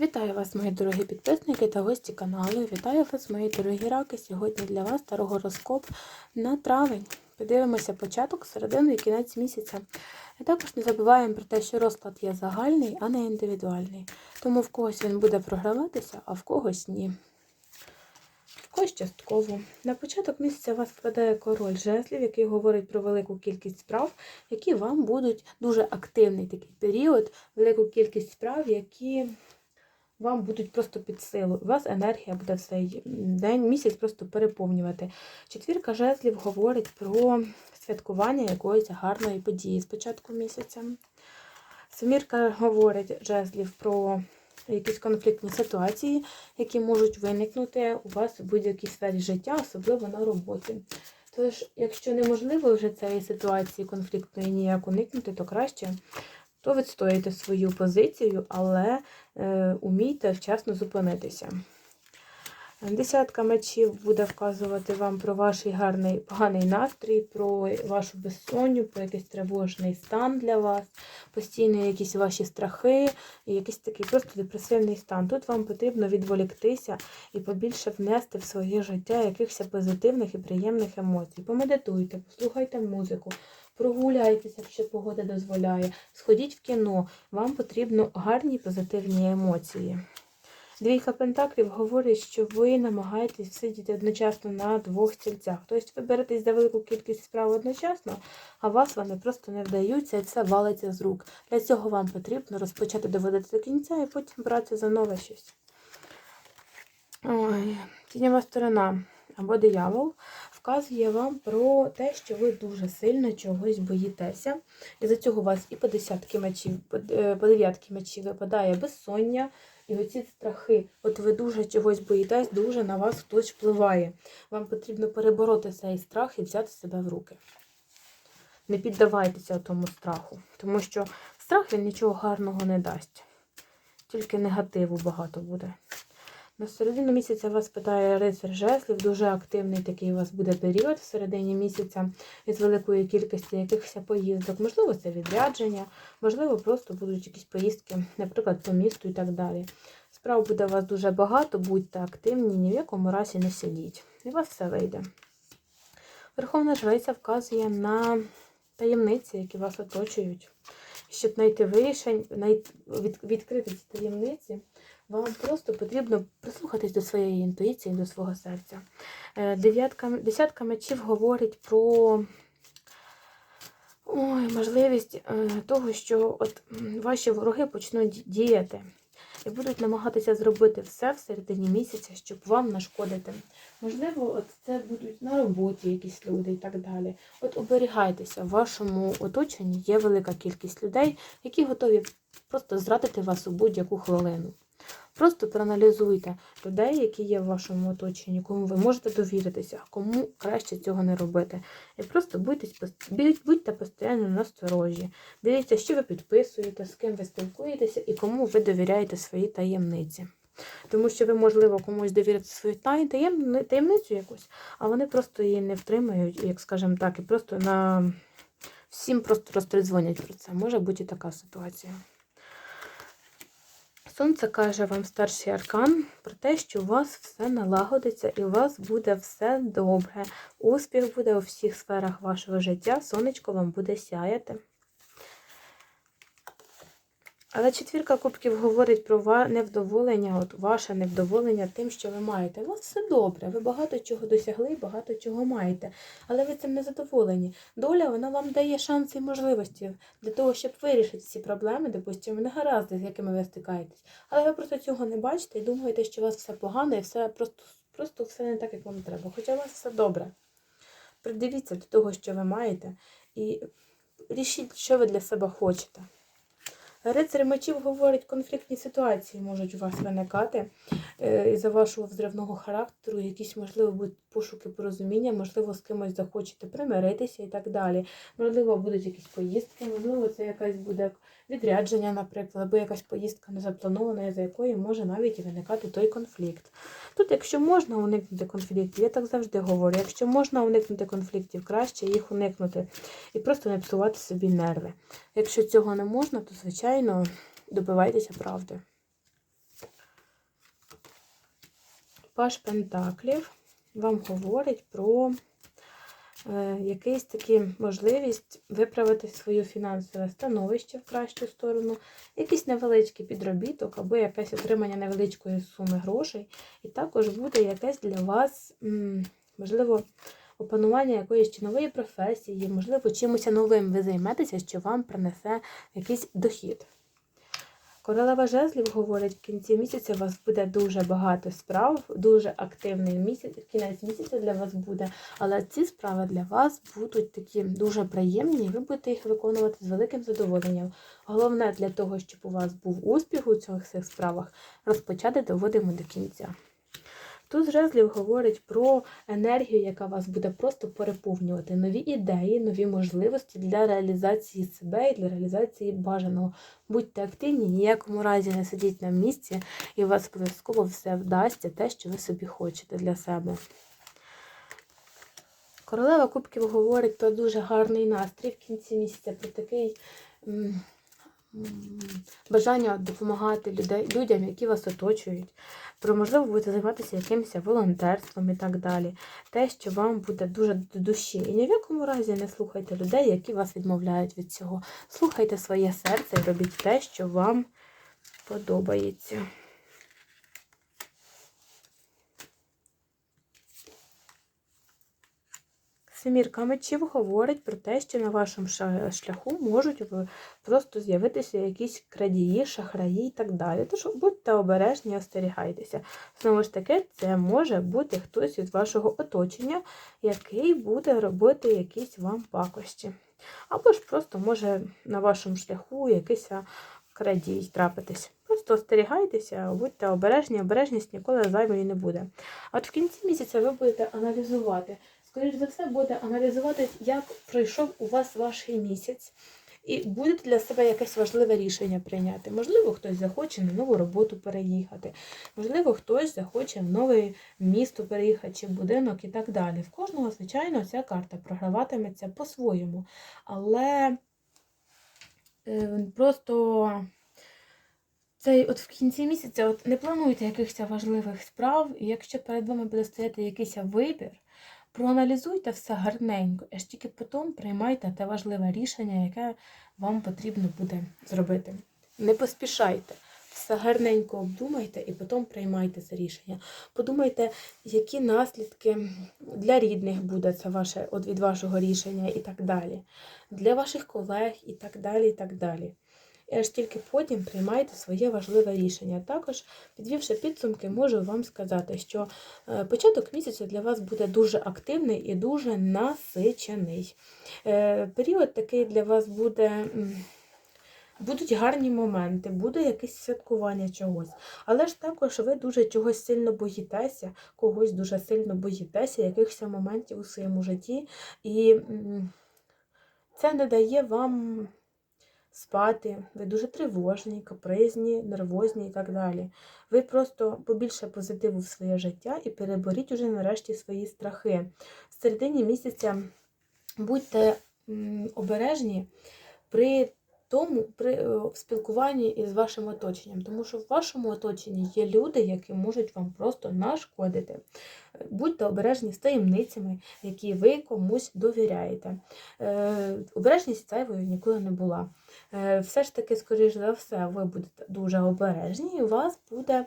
Вітаю вас, мої дорогі підписники та гості каналу. Вітаю вас, мої дорогі раки. Сьогодні для вас старогороскоп на травень. Подивимося початок, середину і кінець місяця. І також не забуваємо про те, що розклад є загальний, а не індивідуальний. Тому в когось він буде програватися, а в когось ні. В частково. На початок місяця вас впадає король жезлів, який говорить про велику кількість справ, які вам будуть дуже активний такий період, велику кількість справ, які вам будуть просто під силу. У вас енергія буде в цей день, місяць просто переповнювати. Четвірка жезлів говорить про святкування якоїсь гарної події з початку місяця. Семірка говорить жезлів про якісь конфліктні ситуації, які можуть виникнути у вас у будь-якій сфері життя, особливо на роботі. Тож, якщо неможливо вже цієї ситуації конфліктної ніяк уникнути, то краще то відстоїте свою позицію, але е, умійте вчасно зупинитися. Десятка мечів буде вказувати вам про ваш гарний поганий настрій, про вашу безсонню, про якийсь тривожний стан для вас, постійні якісь ваші страхи, якийсь такий просто депресивний стан. Тут вам потрібно відволіктися і побільше внести в своє життя якихось позитивних і приємних емоцій. Помедитуйте, послухайте музику, прогуляйтеся, якщо погода дозволяє, сходіть в кіно. Вам потрібно гарні позитивні емоції. Двійка Пентаклів говорить, що ви намагаєтесь сидіти одночасно на двох стільцях. Тобто ви беретесь за велику кількість справ одночасно, а вас вони просто не вдаються і це валиться з рук. Для цього вам потрібно розпочати доводити до кінця і потім братися за нове щось. Ой, Тіньова сторона або диявол вказує вам про те, що ви дуже сильно чогось боїтеся. І за цього у вас і по десятки мечів, по дев'ятки мечів випадає безсоння. І оці страхи, от ви дуже чогось боїтесь, дуже на вас хтось впливає. Вам потрібно перебороти цей страх і взяти себе в руки. Не піддавайтеся тому страху, тому що страх він нічого гарного не дасть. Тільки негативу багато буде. На середину місяця вас питає рицар жезлів, дуже активний такий у вас буде період в середині місяця із великої кількості якихось поїздок. Можливо, це відрядження, можливо, просто будуть якісь поїздки, наприклад, по місту і так далі. Справ буде у вас дуже багато, будьте активні, ні в якому разі не сидіть. І у вас все вийде. Верховна жриця вказує на таємниці, які вас оточують. Щоб знайти вирішень, відкрити ці таємниці. Вам просто потрібно прислухатись до своєї інтуїції, до свого серця. Дев'ятка, десятка мечів говорить про ой, можливість того, що от ваші вороги почнуть діяти і будуть намагатися зробити все в середині місяця, щоб вам нашкодити. Можливо, от це будуть на роботі якісь люди і так далі. От оберігайтеся, в вашому оточенні є велика кількість людей, які готові просто зрадити вас у будь-яку хвилину. Просто проаналізуйте людей, які є в вашому оточенні, кому ви можете довіритися, кому краще цього не робити. І просто будьте, будьте постійно насторожі. Дивіться, що ви підписуєте, з ким ви спілкуєтеся і кому ви довіряєте свої таємниці. Тому що ви, можливо, комусь довірите свою таємницю якусь, а вони просто її не втримають, як скажемо так, і просто на всім просто розтрезвонять про це. Може бути і така ситуація. Сонце каже вам старший аркан про те, що у вас все налагодиться і у вас буде все добре. Успіх буде у всіх сферах вашого життя, сонечко вам буде сяяти. Але четвірка кубків говорить про невдоволення, от ваше невдоволення тим, що ви маєте. У вас все добре, ви багато чого досягли, багато чого маєте. Але ви цим не задоволені. Доля вона вам дає шанси і можливості для того, щоб вирішити ці проблеми, допустимо, не гаразди, з якими ви стикаєтесь. Але ви просто цього не бачите і думаєте, що у вас все погано і все просто, просто все не так, як вам треба. Хоча у вас все добре. Придивіться до того, що ви маєте, і рішіть, що ви для себе хочете. Рицарь мечів говорить, конфліктні ситуації можуть у вас виникати і із-за вашого взривного характеру, якісь, можливо, будуть пошуки порозуміння, можливо, з кимось захочете примиритися і так далі. Можливо, будуть якісь поїздки, можливо, це якась буде відрядження, наприклад, або якась поїздка незапланована, за якої може навіть і виникати той конфлікт. Тут, якщо можна уникнути конфліктів, я так завжди говорю, якщо можна уникнути конфліктів, краще їх уникнути і просто не псувати собі нерви. Якщо цього не можна, то, звичайно, добивайтеся правди. Паш Пентаклів вам говорить про якийсь такі можливість виправити своє фінансове становище в кращу сторону, якийсь невеличкий підробіток або якесь отримання невеличкої суми грошей. І також буде якесь для вас, можливо, опанування якоїсь чи нової професії, можливо, чимось новим ви займетеся, що вам принесе якийсь дохід. Королева жезлів говорить, в кінці місяця у вас буде дуже багато справ, дуже активний місяць, кінець місяця для вас буде, але ці справи для вас будуть такі дуже приємні, і ви будете їх виконувати з великим задоволенням. Головне для того, щоб у вас був успіх у цих справах, розпочати доводимо до кінця. Тут жезлів говорить про енергію, яка вас буде просто переповнювати, нові ідеї, нові можливості для реалізації себе і для реалізації бажаного. Будьте активні, ніякому разі не сидіть на місці, і у вас обов'язково все вдасться те, що ви собі хочете для себе. Королева Кубків говорить про дуже гарний настрій в кінці місяця, про такий бажання допомагати людей, людям, які вас оточують. Про можливо будете займатися якимось волонтерством і так далі. Те, що вам буде дуже до душі. І ні в якому разі не слухайте людей, які вас відмовляють від цього. Слухайте своє серце і робіть те, що вам подобається. Семірка мечів говорить про те, що на вашому шляху можуть просто з'явитися якісь крадії, шахраї і так далі. Тож будьте обережні, остерігайтеся. Знову ж таки, це може бути хтось із вашого оточення, який буде робити якісь вам пакості. Або ж просто може на вашому шляху якийсь крадій трапитись. Просто остерігайтеся, будьте обережні, обережність ніколи зайвої не буде. А от в кінці місяця ви будете аналізувати. Скоріш за все, будете аналізувати, як пройшов у вас ваш місяць, і будете для себе якесь важливе рішення прийняти. Можливо, хтось захоче на нову роботу переїхати, можливо, хтось захоче в нове місто переїхати чи будинок і так далі. В кожного, звичайно, ця карта програватиметься по-своєму. Але е, просто цей от в кінці місяця от не плануйте якихось важливих справ, і якщо перед вами буде стояти якийсь вибір, проаналізуйте все гарненько, аж тільки потім приймайте те важливе рішення, яке вам потрібно буде зробити. Не поспішайте. Все гарненько обдумайте і потім приймайте це рішення. Подумайте, які наслідки для рідних буде це ваше, від вашого рішення і так далі, для ваших колег і так далі. і так далі. І аж тільки потім приймайте своє важливе рішення. Також, підвівши підсумки, можу вам сказати, що е, початок місяця для вас буде дуже активний і дуже насичений. Е, Період такий для вас буде. Будуть гарні моменти, буде якесь святкування чогось. Але ж також ви дуже чогось сильно боїтеся, когось дуже сильно боїтеся, якихось моментів у своєму житті. І це не дає вам спати, ви дуже тривожні, капризні, нервозні і так далі. Ви просто побільше позитиву в своє життя і переборіть уже нарешті свої страхи. В середині місяця будьте обережні при тому, при е, в спілкуванні із вашим оточенням, тому що в вашому оточенні є люди, які можуть вам просто нашкодити. Будьте обережні з таємницями, які ви комусь довіряєте. Е, Обережність зайвою ніколи не була. Е, Все ж таки, скоріш за все, ви будете дуже обережні, і у вас буде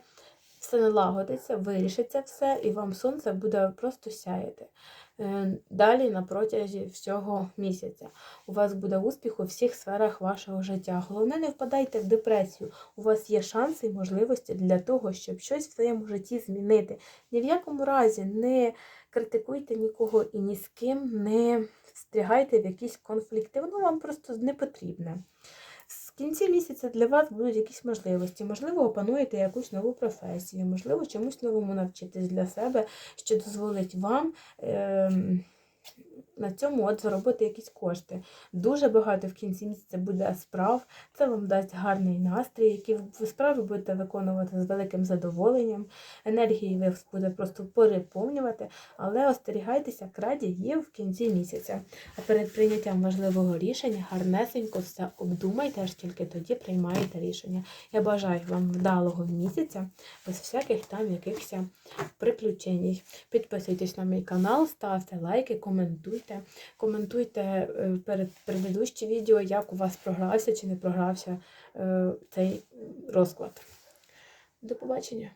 все налагодиться, вирішиться все, і вам сонце буде просто сяяти. Е, Далі на протязі всього місяця. У вас буде успіх у всіх сферах вашого життя. Головне, не впадайте в депресію. У вас є шанси і можливості для того, щоб щось в своєму житті змінити. Ні в якому разі не критикуйте нікого і ні з ким не встрягайте в якісь конфлікти. Воно вам просто не потрібне. Кінці місяця для вас будуть якісь можливості. Можливо, опануєте якусь нову професію, можливо, чомусь новому навчитись для себе, що дозволить вам ем, на цьому от заробити якісь кошти. Дуже багато в кінці місяця буде справ. Це вам дасть гарний настрій, які ви справи будете виконувати з великим задоволенням. Енергії вас буде просто переповнювати, але остерігайтеся крадіїв в кінці місяця. А перед прийняттям важливого рішення гарнесенько все обдумайте, аж тільки тоді приймаєте рішення. Я бажаю вам вдалого місяця, без всяких там якихось приключень. Підписуйтесь на мій канал, ставте лайки, коментуйте. Коментуйте е, перед предыдущі відео, як у вас програвся чи не програвся е, цей розклад. До побачення!